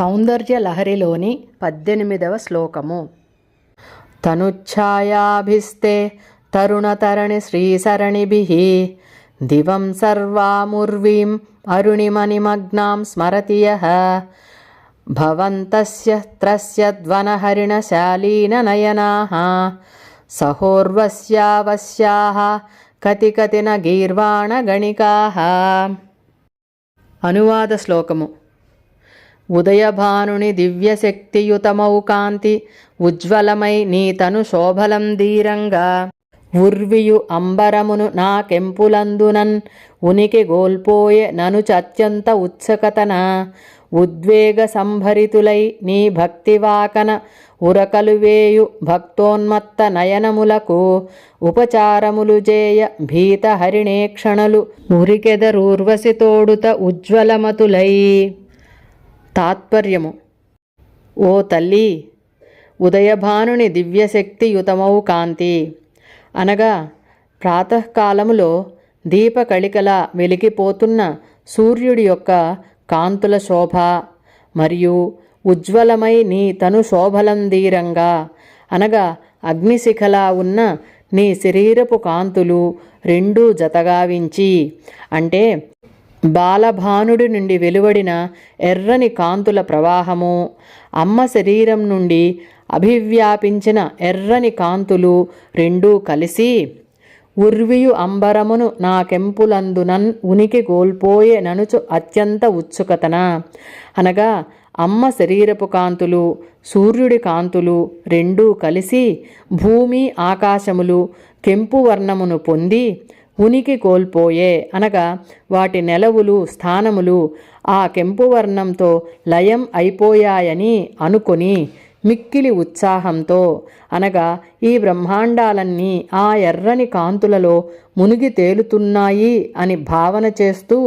సౌందర్య లహరిలోని పద్దెనిమిదవ శ్లోకము. తనుఛాయాభిస్తే తరుణతరణి శ్రీసరణిభిः దివం సర్వాముర్వీం అరుణిమనిమగ్నాం స్మరతి యः భవంతస్య త్రస్యద్వనహరిణశాలీననయనాः సహోర్వస్యావస్యాः కతి కతి న గీర్వాణగణికాः అనువాద శ్లోకము. ఉదయభానుని దివ్యశక్తియుతమౌ కాంతి ఉజ్వలమై నీతను శోభలం ధీరంగా. ఉర్వియు అంబరమును నా కెంపులందునన్ ఉనికి గోల్పోయే నను చత్యంత ఉత్సుకతన. ఉద్వేగ సంభరితులై నీ భక్తివాకన ఉరకలువేయు భక్తోన్మత్త నయనములకు ఉపచారములు జేయ భీత హరిణేక్షణలు ఉరికెదరూర్వసి తోడుత ఉజ్వలమతులై. తాత్పర్యము. ఓ తల్లి ఉదయభానుని దివ్యశక్తియుతమౌ కాంతి. అనగా ప్రాతకాలములో దీపకళికల వెలిగిపోతున్న సూర్యుడి యొక్క కాంతుల శోభ మరియు ఉజ్వలమై నీ తను శోభలందీరంగా అనగా అగ్నిశిఖలా ఉన్న నీ శరీరపు కాంతులు రెండూ జతగావించి అంటే బాలభానుడి నుండి వెలువడిన ఎర్రని కాంతుల ప్రవాహము అమ్మ శరీరం నుండి అభివ్యాపించిన ఎర్రని కాంతులు రెండూ కలిసి ఉర్వియు అంబరమును నాకెంపులందునన్ ఉనికి కోల్పోయే ననుచు అత్యంత ఉత్సుకతన. అనగా అమ్మ శరీరపు కాంతులు సూర్యుడి కాంతులు రెండూ కలిసి భూమి ఆకాశములు కెంపు వర్ణమును పొంది ఉనికి కోల్పోయే అనగా వాటి నెలవులు స్థానములు ఆ కెంపు వర్ణంతో లయం అయిపోయాయని అనుకొని మిక్కిలి ఉత్సాహంతో అనగా ఈ బ్రహ్మాండాలన్నీ ఆ ఎర్రని కాంతులలో మునిగి తేలుతున్నాయి అని భావన చేస్తూ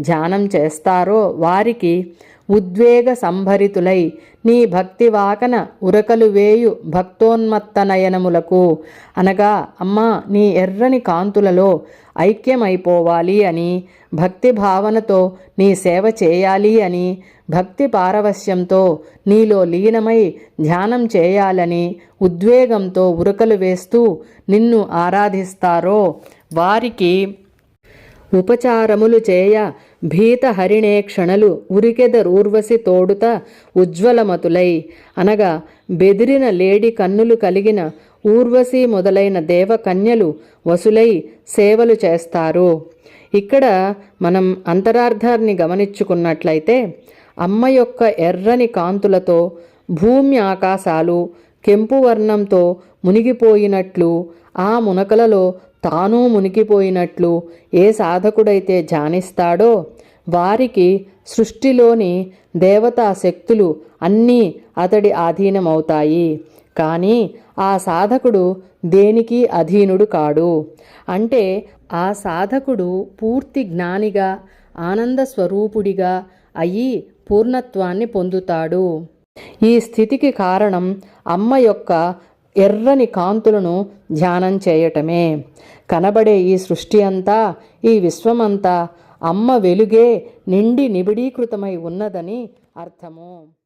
ధ్యానం చేస్తారో వారికి ఉద్వేగ సంభరితులై నీ భక్తి వాకన ఉరకలు వేయు భక్తోన్మత్త నయనములకు అనగా అమ్మా నీ ఎర్రని కాంతులలో ఐక్యమైపోవాలి అని భక్తి భావనతో నీ సేవ చేయాలి అని భక్తి పారవశ్యంతో నీలో లీనమై ధ్యానం చేయాలని ఉద్వేగంతో ఉరకలు వేస్తూ నిన్ను ఆరాధిస్తారో వారికి ఉపచారములు చేయ భీతహరిణే క్షణలు ఉరికెదరూర్వసి తోడుత ఉజ్వలమతులై. అనగా బెదిరిన లేడి కన్నులు కలిగిన ఊర్వశి మొదలైన దేవకన్యలు వసులై సేవలు చేస్తారు. ఇక్కడ మనం అంతరార్థాన్ని గమనించుకున్నట్లయితే అమ్మ యొక్క ఎర్రని కాంతులతో భూమి ఆకాశాలు కెంపు వర్ణంతో మునిగిపోయినట్లు ఆ మునకలలో తాను మునిగిపోయినట్లు ఏ సాధకుడైతే ధ్యానిస్తాడో వారికి సృష్టిలోని దేవతా శక్తులు అన్నీ అతడి ఆధీనమవుతాయి. కానీ ఆ సాధకుడు దేనికి అధీనుడు కాడు? అంటే ఆ సాధకుడు పూర్తి జ్ఞానిగా ఆనంద స్వరూపుడిగా అయి పూర్ణత్వాన్ని పొందుతాడు. ఈ స్థితికి కారణం అమ్మ యొక్క ఎర్రని కాంతులను ధ్యానం చేయటమే. కనబడే ఈ సృష్టి అంతా ఈ విశ్వమంతా అమ్మ వెలుగే నిండి నిబిడీకృతమై ఉన్నదని అర్థము.